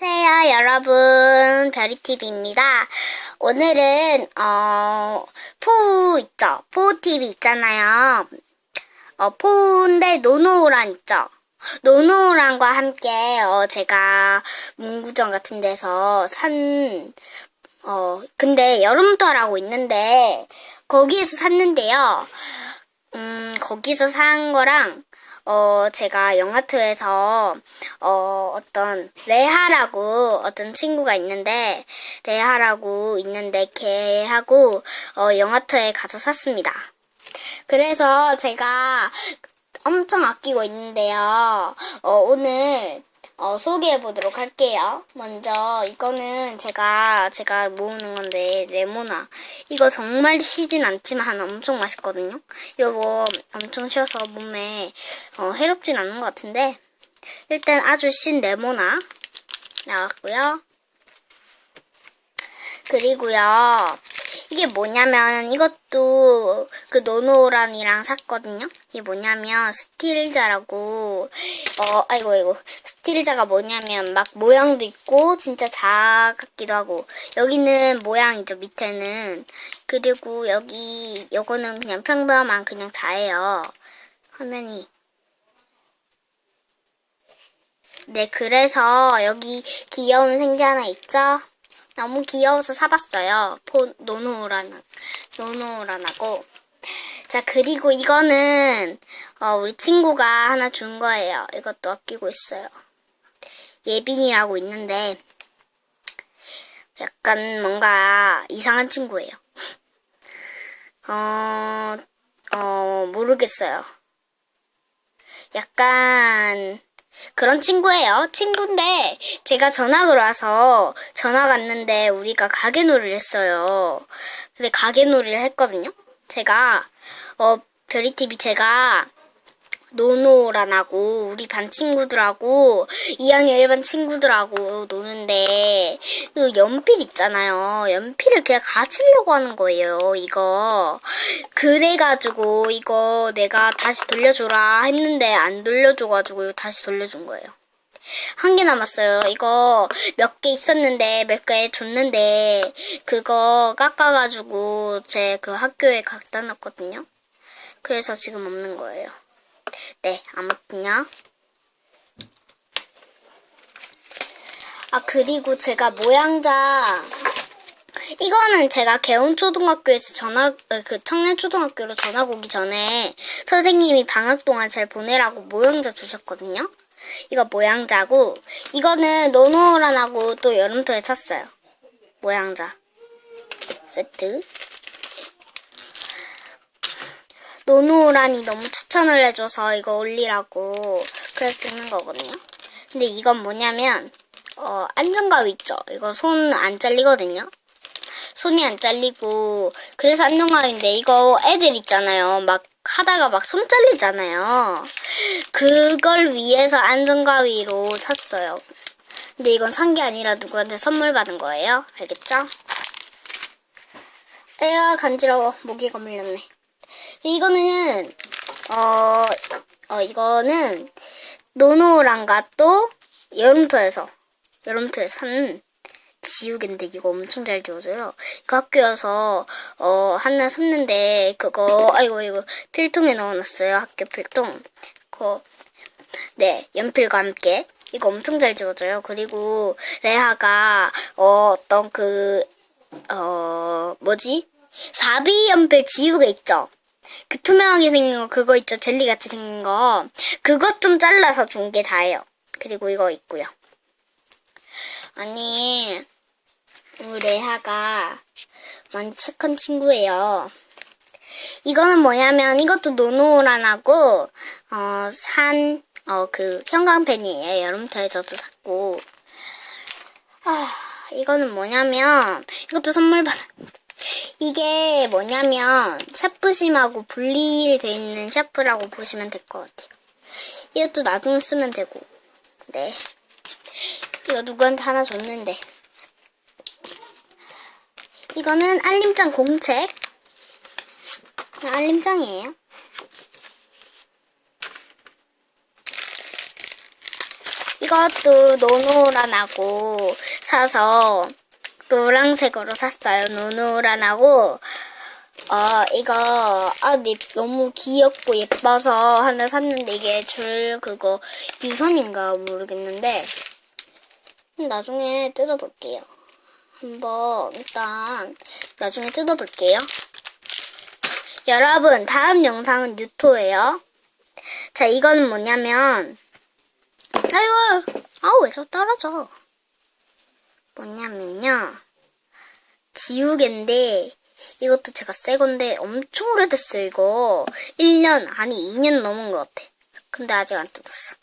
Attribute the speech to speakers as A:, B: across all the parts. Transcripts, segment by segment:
A: 안녕하세요, 여러분. 별이TV입니다. 오늘은, 어, 포우 있죠? 포우TV 있잖아요. 어, 포우인데 노노우란 있죠? 노노우란과 함께, 어, 제가 문구점 같은 데서 산, 어, 근데 여름터라고 있는데, 거기에서 샀는데요. 음, 거기서 산 거랑, 어, 제가 영화트에서, 어, 어떤, 레하라고 어떤 친구가 있는데, 레하라고 있는데, 걔하고, 어, 영화트에 가서 샀습니다. 그래서 제가 엄청 아끼고 있는데요. 어, 오늘, 어, 소개해 보도록 할게요. 먼저, 이거는 제가, 제가 모으는 건데, 레모나. 이거 정말 시진 않지만 엄청 맛있거든요. 이거 뭐, 엄청 쉬어서 몸에, 어, 해롭진 않은 것 같은데, 일단 아주 신 레모나. 나왔고요. 그리고요, 이게 뭐냐면, 이것도 그 노노란이랑 샀거든요? 이게 뭐냐면, 스틸자라고, 어, 아이고, 아이고. 스틸자가 뭐냐면, 막 모양도 있고, 진짜 자 같기도 하고, 여기는 모양이죠, 밑에는. 그리고 여기, 요거는 그냥 평범한 그냥 자예요. 화면이. 네, 그래서 여기 귀여운 생쥐 하나 있죠? 너무 귀여워서 사봤어요. 포, 노노라나, 노노라나고. 자, 그리고 이거는, 어, 우리 친구가 하나 준 거예요. 이것도 아끼고 있어요. 예빈이라고 있는데, 약간 뭔가 이상한 친구예요. 어, 어, 모르겠어요. 약간, 그런 친구예요. 친구인데 제가 전학을 와서 전학 왔는데 우리가 가게놀이를 했어요. 근데 가게놀이를 했거든요. 제가 어 별이TV 제가 노노란하고 우리 반 친구들하고 2학년 일반 친구들하고 노는데 그 연필 있잖아요. 연필을 그냥 가지려고 하는 거예요. 이거 그래가지고 이거 내가 다시 돌려줘라 했는데 안 돌려줘가지고 다시 돌려준 거예요. 한 개 남았어요. 이거 몇 개 있었는데 몇 개 줬는데 그거 깎아가지고 제 그 학교에 갖다 놨거든요. 그래서 지금 없는 거예요. 네, 아무튼요. 아, 그리고 제가 모양자, 이거는 제가 개운초등학교에서 전학, 어, 그 청년초등학교로 전학 오기 전에 선생님이 방학 동안 잘 보내라고 모양자 주셨거든요. 이거 모양자고, 이거는 노노란하고 또 여름토에 샀어요. 모양자. 세트. 노노란이 너무 추천을 해줘서 이거 올리라고 그래서 찍는 거거든요. 근데 이건 뭐냐면 어, 안전가위 있죠? 이거 손 안 잘리거든요. 손이 안 잘리고 그래서 안전가위인데 이거 애들 있잖아요. 막 하다가 막 손 잘리잖아요. 그걸 위해서 안전가위로 샀어요. 근데 이건 산 게 아니라 누구한테 선물 받은 거예요. 알겠죠? 에야 간지러워. 모기가 물렸네. 이거는 어, 어 이거는 노노랑가 또 여름토에서 여름토에서 산 지우개인데 이거 엄청 잘 지워져요. 이거 학교여서 어 하나 샀는데 그거 아이고 이거 필통에 넣어놨어요. 학교 필통. 그거 네 연필과 함께 이거 엄청 잘 지워져요. 그리고 레아가 어 어떤 그 어 뭐지 사비 연필 지우개 있죠. 그 투명하게 생긴 거 그거 있죠? 젤리 같이 생긴 거. 그것 좀 잘라서 준 게 다예요. 그리고 이거 있고요. 아니 우리 레하가 많이 착한 친구예요. 이거는 뭐냐면 이것도 노노란하고 어 산 어 그 형광펜이에요. 여름터에서도 샀고. 아 이거는 뭐냐면 이것도 선물 받았 이게 뭐냐면 샤프심하고 분리돼 있는 샤프라고 보시면 될 것 같아요. 이것도 나중에 쓰면 되고 네 이거 누구한테 하나 줬는데 이거는 알림장 공책 알림장이에요. 이것도 노노란하고 사서 노란색으로 샀어요. 노노란하고 어 이거 아 네, 너무 귀엽고 예뻐서 하나 샀는데 이게 줄 그거 유선인가 모르겠는데 나중에 뜯어볼게요. 한번 일단 나중에 뜯어볼게요. 여러분 다음 영상은 뉴토예요. 자 이거는 뭐냐면 아이고 아우 왜 저 떨어져 뭐냐면요. 지우개인데 이것도 제가 새 건데 엄청 오래됐어요 이거. 1년 아니 2년 넘은 것 같아. 근데 아직 안 뜯었어.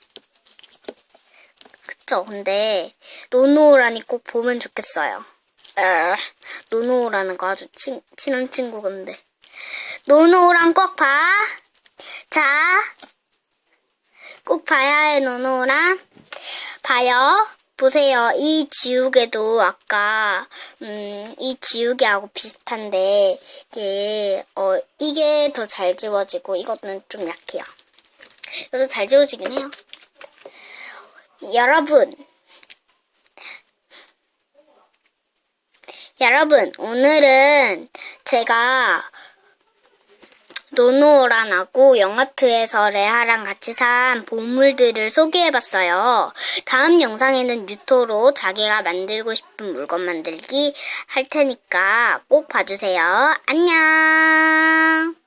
A: 그쵸? 근데 노노라니 꼭 보면 좋겠어요. 에, 노노라는 거 아주 친, 친한 친구 건데. 노노랑 꼭 봐. 자, 꼭 봐야 해, 노노랑. 봐요. 보세요. 이 지우개도 아까, 음, 이 지우개하고 비슷한데, 이게, 어, 이게 더 잘 지워지고, 이거는 좀 약해요. 이것도 잘 지워지긴 해요. 여러분. 여러분, 오늘은 제가 노노란하고 영아트에서 레아랑 같이 산 보물들을 소개해봤어요. 다음 영상에는 뉴토로 자기가 만들고 싶은 물건 만들기 할 테니까 꼭 봐주세요. 안녕!